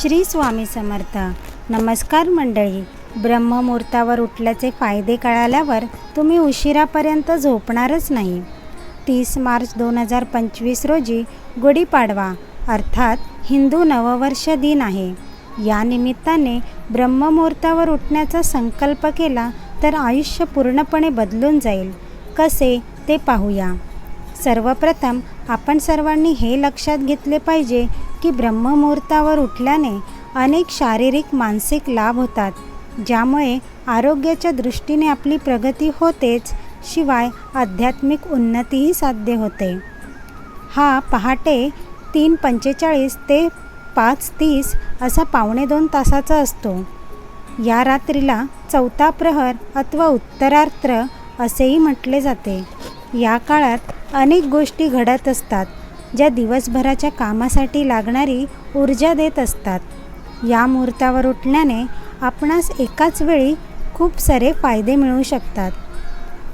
श्री स्वामी समर्थ. नमस्कार मंडळी. ब्रह्ममुहूर्तावर उठल्याचे फायदे कळाल्यावर तुम्ही उशिरापर्यंत झोपणारच नाही. तीस मार्च दोन हजार पंचवीस रोजी गुढीपाडवा अर्थात हिंदू नववर्ष दिन आहे. या निमित्ताने ब्रह्ममुहूर्तावर उठण्याचा संकल्प केला तर आयुष्य पूर्णपणे बदलून जाईल. कसे ते पाहूया. सर्वप्रथम आपण सर्वांनी हे लक्षात घेतले पाहिजे की ब्रह्ममुहूर्तावर उठल्याने अनेक शारीरिक मानसिक लाभ होतात. ज्यामुळे आरोग्याच्या दृष्टीने आपली प्रगती होतेच शिवाय आध्यात्मिक उन्नतीही साध्य होते. हा पहाटे तीन पंचेचाळीस ते पाच तीस असा पावणे दोन तासाचा असतो. या रात्रीला चौथा प्रहर अथवा उत्तरार्त्र असेही म्हटले जाते. या काळात अनेक गोष्टी घडत असतात. ज्या दिवसभराच्या कामासाठी लागणारी ऊर्जा देत असतात. या मुहूर्तावर उठल्याने आपणास एकाच वेळी खूप सारे फायदे मिळू शकतात.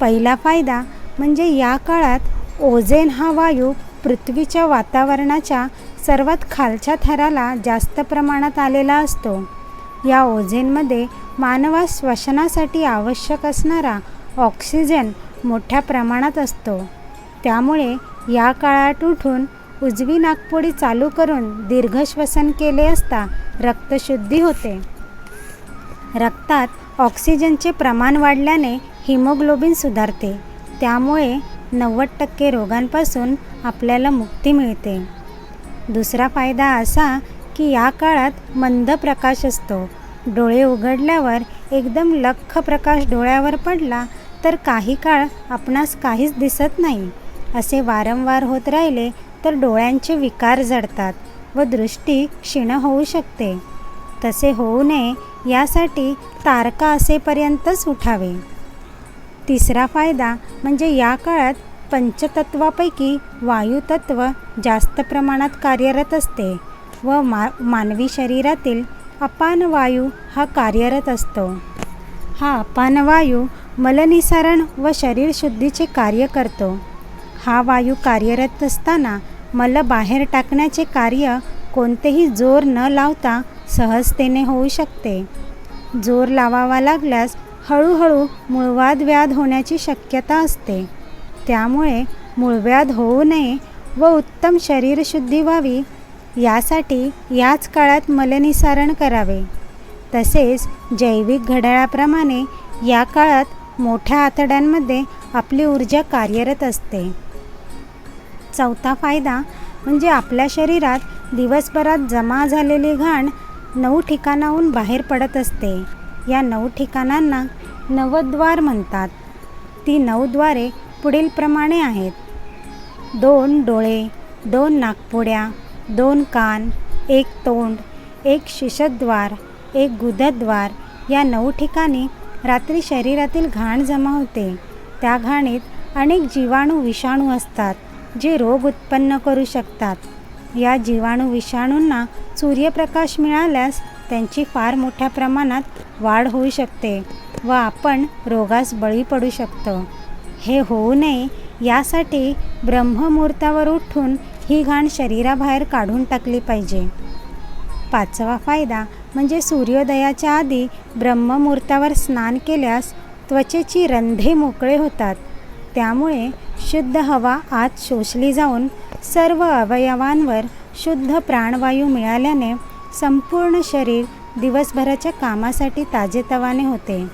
पहिला फायदा म्हणजे या काळात ओझेन हा वायू पृथ्वीच्या वातावरणाच्या सर्वात खालच्या थराला जास्त प्रमाणात आलेला असतो. या ओझेनमध्ये मानवास श्वसनासाठी आवश्यक असणारा ऑक्सिजन मोठ्या प्रमाणात असतो. त्यामुळे या काळात उठून उजवी नागपुडी चालू करून दीर्घ श्वसन केले असता रक्तशुद्धी होते. रक्तात ऑक्सिजनचे प्रमाण वाढल्याने हिमोग्लोबिन सुधारते. त्यामुळे नव्वद टक्के रोगांपासून आपल्याला मुक्ती मिळते. दुसरा फायदा असा की या काळात मंद प्रकाश असतो. डोळे उघडल्यावर एकदम लख्ख प्रकाश डोळ्यावर पडला तर काही काळ आपणास काहीच दिसत नाही. असे वारंवार होत राहिले तर डोळ्यांचे विकार जडतात व दृष्टी क्षीण होऊ शकते. तसे होऊ नये यासाठी तारका असेपर्यंतच उठावे. तिसरा फायदा म्हणजे या काळात पंचतत्वापैकी वायुतत्व जास्त प्रमाणात कार्यरत असते व मा मानवी शरीरातील अपान वायू हा कार्यरत असतो. हा अपान वायू मलनिसारण व शरीरशुद्धीचे कार्य करतो. हा वायू कार्यरत असताना मल बाहेर टाकण्याचे कार्य कोणतेही जोर न लावता सहजतेने होऊ शकते. जोर लावावा लागल्यास हळूहळू मूळवाद व्याध होण्याची शक्यता असते. त्यामुळे मूळव्याध होऊ नये व उत्तम शरीरशुद्धी व्हावी यासाठी याच काळात मलनिसारण करावे. तसेच जैविक घड्याळाप्रमाणे या काळात मोठ्या आतड्यांमध्ये आपली ऊर्जा कार्यरत असते. चौथा फायदा म्हणजे आपल्या शरीरात दिवसभरात जमा झालेली घाण नऊ ठिकाणाहून बाहेर पडत असते. या नऊ ठिकाणांना नवद्वार म्हणतात. ती नऊद्वारे पुढीलप्रमाणे आहेत. दोन डोळे दोन नागपुड्या दोन कान एक तोंड एक शिशद्वार एक गुदद्वार या नऊ ठिकाणी रात्री शरीरातील घाण जमा होते. त्या घाणीत अनेक जीवाणू विषाणू असतात. जे रोग उत्पन्न करू शकतात. या जीवाणू विषाणूंना सूर्यप्रकाश मिळाल्यास त्यांची फार मोठ्या प्रमाणात वाढ होऊ शकते व आपण रोगास बळी पडू शकतो. हे होऊ नये यासाठी ब्रह्ममुहूर्तावर उठून ही घाण शरीराबाहेर काढून टाकली पाहिजे. पाचवा फायदा म्हणजे सूर्योदयाच्या आधी ब्रह्ममुहूर्तावर स्नान केल्यास त्वचेची रंधे मोकळे होतात. त्यामुळे शुद्ध हवा आत शोषली जाऊन सर्व अवयवांवर शुद्ध प्राणवायू मिळाल्याने संपूर्ण शरीर दिवसभराच्या कामासाठी ताजेतवाने होते.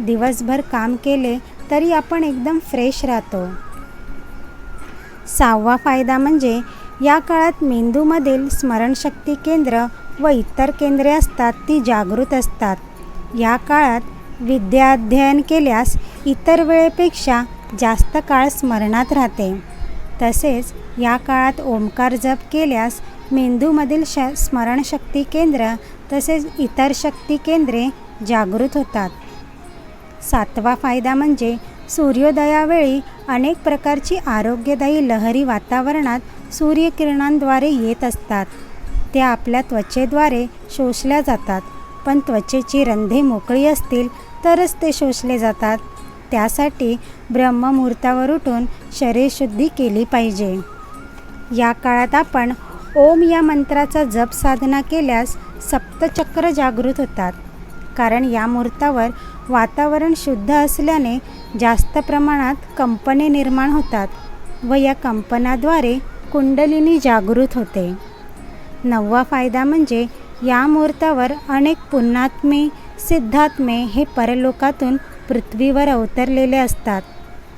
दिवसभर काम केले तरी आपण एकदम फ्रेश राहतो. सहावा फायदा म्हणजे या काळात मेंदूमधील स्मरणशक्ती केंद्र व इतर केंद्रे असतात ती जागृत असतात. या काळात विद्या अध्ययन केल्यास इतर वेळेपेक्षा जास्त काळ स्मरणात राहते. तसेच या काळात ओंकार जप केल्यास मेंदूमधील श स्मरणशक्ती केंद्र तसेच इतर शक्ती केंद्रे जागृत होतात. सातवा फायदा म्हणजे सूर्योदयावेळी अनेक प्रकारची आरोग्यदायी लहरी वातावरणात सूर्यकिरणांद्वारे येत असतात. त्या आपल्या त्वचेद्वारे शोषल्या जातात. पण त्वचेची रंधे मोकळी असतील तरच ते शोषले जातात. त्यासाठी ब्रह्ममुहूर्तावर उठून शरीरशुद्धी केली पाहिजे. या काळात आपण ओम या मंत्राचा जप साधना केल्यास सप्तचक्र जागृत होतात. कारण या मुहूर्तावर वातावरण शुद्ध असल्याने जास्त प्रमाणात कंपने निर्माण होतात व या कंपनाद्वारे कुंडलिनी जागृत होते. नववा फायदा म्हणजे या मुहूर्तावर अनेक पुण्यात्मे सिद्धात्मे हे परलोकातून पृथ्वीवर अवतरलेले असतात.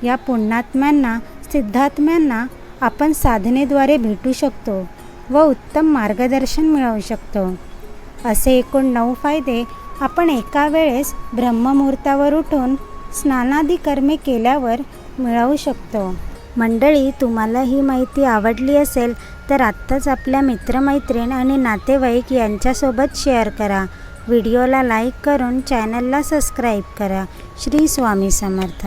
या पुण्यात्म्यांना सिद्धात्म्यांना आपण साधनेद्वारे भेटू शकतो व उत्तम मार्गदर्शन मिळवू शकतो. असे एकूण नऊ फायदे आपण एका वेळेस ब्रह्ममुहूर्तावर उठून स्नानादी कर्मे केल्यावर मिळवू शकतो. मंडळी तुम्हाला ही माहिती आवडली असेल तर आत्ताच आपल्या मित्रमैत्रीण आणि नातेवाईक यांच्यासोबत शेअर करा. व्हिडिओला लाईक करून चॅनलला सबस्क्राईब करा. श्री स्वामी समर्थ.